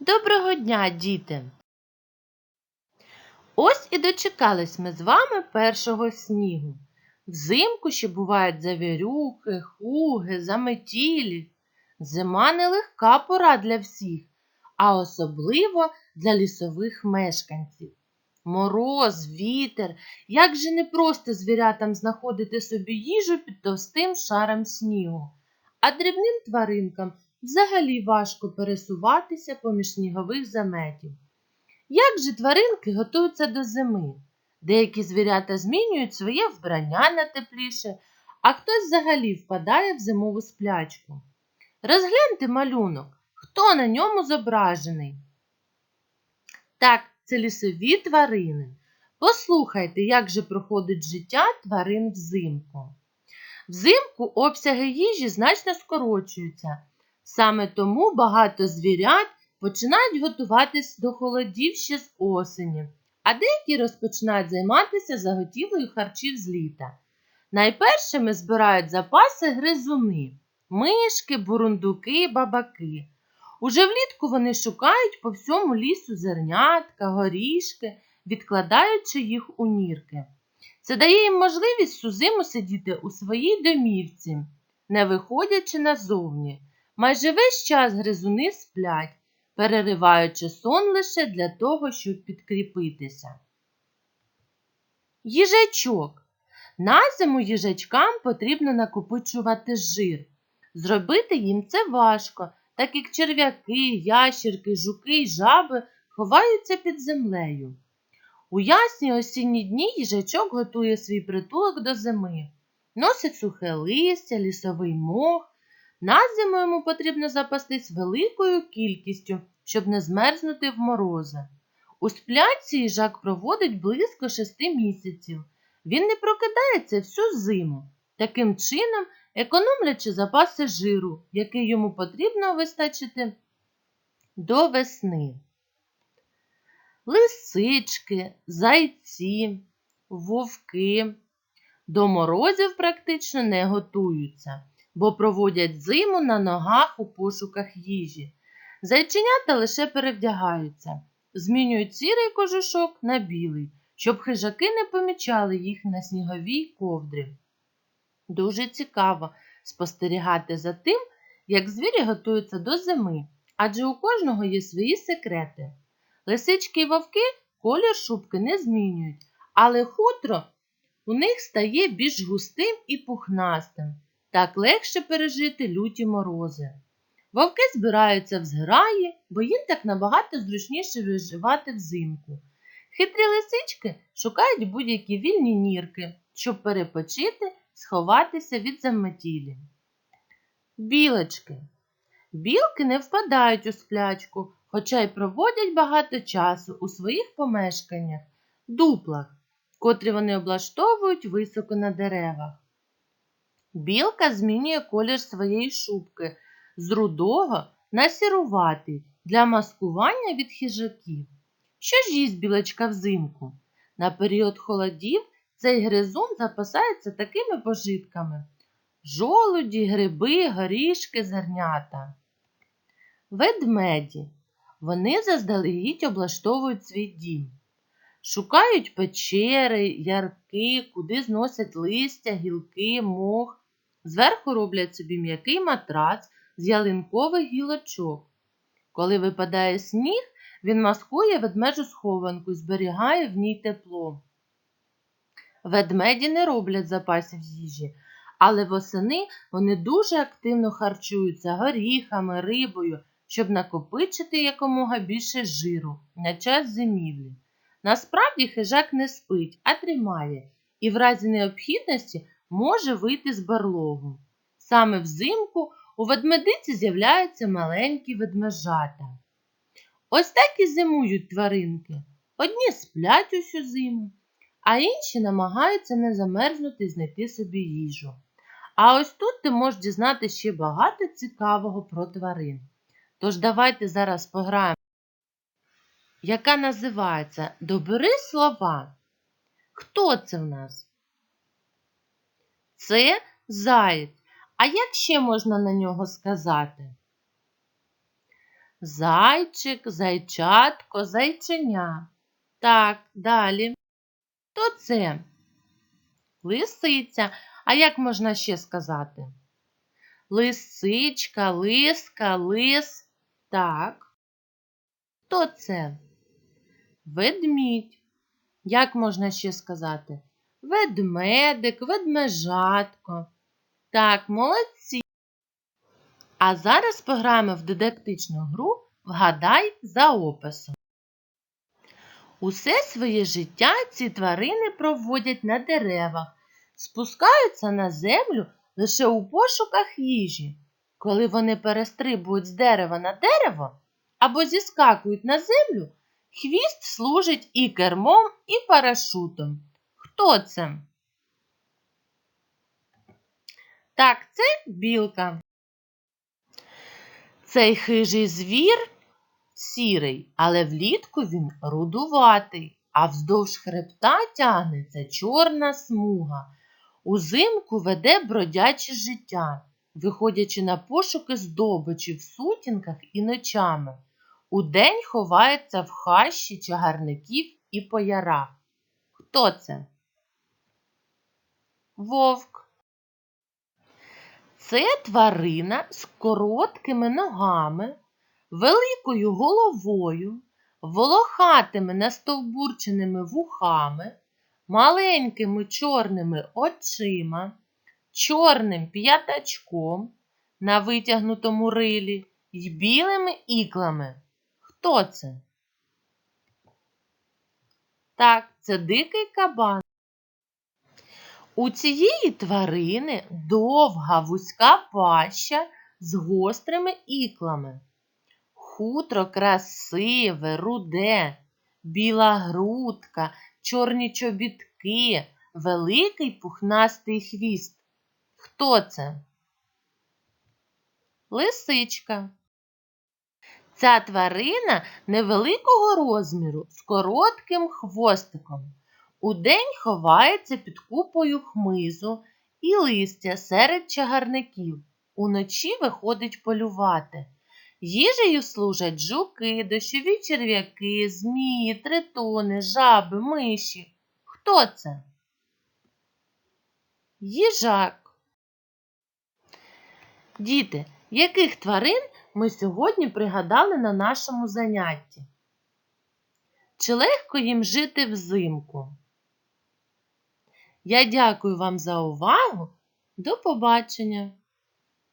Доброго дня, діти! Ось і дочекались ми з вами першого снігу. Взимку ще бувають завірюки, хуги, заметілі. Зима нелегка пора для всіх, а особливо для лісових мешканців. Мороз, вітер, як же непросто звірятам знаходити собі їжу під товстим шаром снігу, а дрібним тваринкам взагалі важко пересуватися поміж снігових заметів. Як же тваринки готуються до зими? Деякі звірята змінюють своє вбрання на тепліше, а хтось взагалі впадає в зимову сплячку. Розгляньте малюнок, хто на ньому зображений. Так, це лісові тварини. Послухайте, як же проходить життя тварин взимку. Взимку обсяги їжі значно скорочуються. Саме тому багато звірят починають готуватись до холодів ще з осені, а деякі розпочинають займатися заготівлею харчів з літа. Найпершими збирають запаси гризуни, мишки, бурундуки, бабаки. Уже влітку вони шукають по всьому лісу зернятка, горішки, відкладаючи їх у нірки. Це дає їм можливість всю зиму сидіти у своїй домівці, не виходячи назовні. Майже весь час гризуни сплять, перериваючи сон лише для того, щоб підкріпитися. Їжачок. На зиму їжачкам потрібно накопичувати жир. Зробити їм це важко, так як черв'яки, ящірки, жуки й жаби ховаються під землею. У ясні осінні дні їжачок готує свій притулок до зими, носить сухе листя, лісовий мох. На зиму йому потрібно запастись великою кількістю, щоб не змерзнути в морози. У сплячці їжак проводить близько шести місяців. Він не прокидається всю зиму, таким чином економлячи запаси жиру, який йому потрібно вистачити до весни. Лисички, зайці, вовки до морозів практично не готуються бо проводять зиму на ногах у пошуках їжі. Зайченята лише перевдягаються, змінюють сірий кожушок на білий, щоб хижаки не помічали їх на сніговій ковдрі. Дуже цікаво спостерігати за тим, як звірі готуються до зими, адже у кожного є свої секрети. Лисички й вовки колір шубки не змінюють, але хутро у них стає більш густим і пухнастим. Так легше пережити люті морози. Вовки збираються в зграї, бо їм так набагато зручніше виживати взимку. Хитрі лисички шукають будь-які вільні нірки, щоб перепочити, сховатися від заметілі. Білочки. Білки не впадають у сплячку, хоча й проводять багато часу у своїх помешканнях, дуплах, котрі вони облаштовують високо на деревах. Білка змінює колір своєї шубки з рудого на сіруватий для маскування від хижаків. Що ж їсть білочка взимку? На період холодів цей гризун запасається такими пожитками жолуді, гриби, горішки, зернята. Ведмеді. Вони заздалегідь облаштовують свій дім. Шукають печери, ярки, куди зносять листя, гілки, мох. Зверху роблять собі м'який матрац з ялинкових гілочок. Коли випадає сніг, він маскує ведмежу схованку і зберігає в ній тепло. Ведмеді не роблять запасів їжі, але восени вони дуже активно харчуються горіхами, рибою, щоб накопичити якомога більше жиру на час зимівлі. Насправді хижак не спить, а тримає, і в разі необхідності може вийти з барлогу. Саме взимку у ведмедиці з'являються маленькі ведмежата. Ось так і зимують тваринки. Одні сплять усю зиму, а інші намагаються не замерзнути і знайти собі їжу. А ось тут ти можеш дізнати ще багато цікавого про тварин. Тож давайте зараз пограємо, яка називається Добери слова. Хто це в нас? Це заєць. А як ще можна на нього сказати? Зайчик, зайчатко, зайченя. Так, далі. То це лисиця. А як можна ще сказати? Лисичка, лиска, лис. Так. Хто це? Ведмідь. Як можна ще сказати? Ведмедик, ведмежатко. Так, молодці. А зараз пограємо в дидактичну гру Вгадай за описом. Усе своє життя ці тварини проводять на деревах, спускаються на землю лише у пошуках їжі. Коли вони перестрибують з дерева на дерево або зіскакують на землю, хвіст служить і кермом, і парашутом. Хто це? Так, це білка. Цей хижий звір сірий, але влітку він рудуватий, а вздовж хребта тягнеться чорна смуга. Узимку веде бродяче життя, виходячи на пошуки здобичі в сутінках і ночами. Удень ховається в хащі чагарників і по ярах. Хто це? Вовк. Це тварина з короткими ногами, великою головою, волохатими настовбурченими вухами, маленькими чорними очима, чорним п'ятачком на витягнутому рилі й білими іклами. Хто це? Так, це дикий кабан. У цієї тварини довга вузька паща з гострими іклами. Хутро красиве, руде, біла грудка, чорні чобітки, великий пухнастий хвіст. Хто це? Лисичка. Ця тварина невеликого розміру з коротким хвостиком. Удень ховається під купою хмизу і листя серед чагарників. Уночі виходить полювати. Їжею служать жуки, дощові черв'яки, змії, тритони, жаби, миші. Хто це? Їжак. Діти, яких тварин ми сьогодні пригадали на нашому занятті? Чи легко їм жити взимку? Я дякую вам за увагу. До побачення!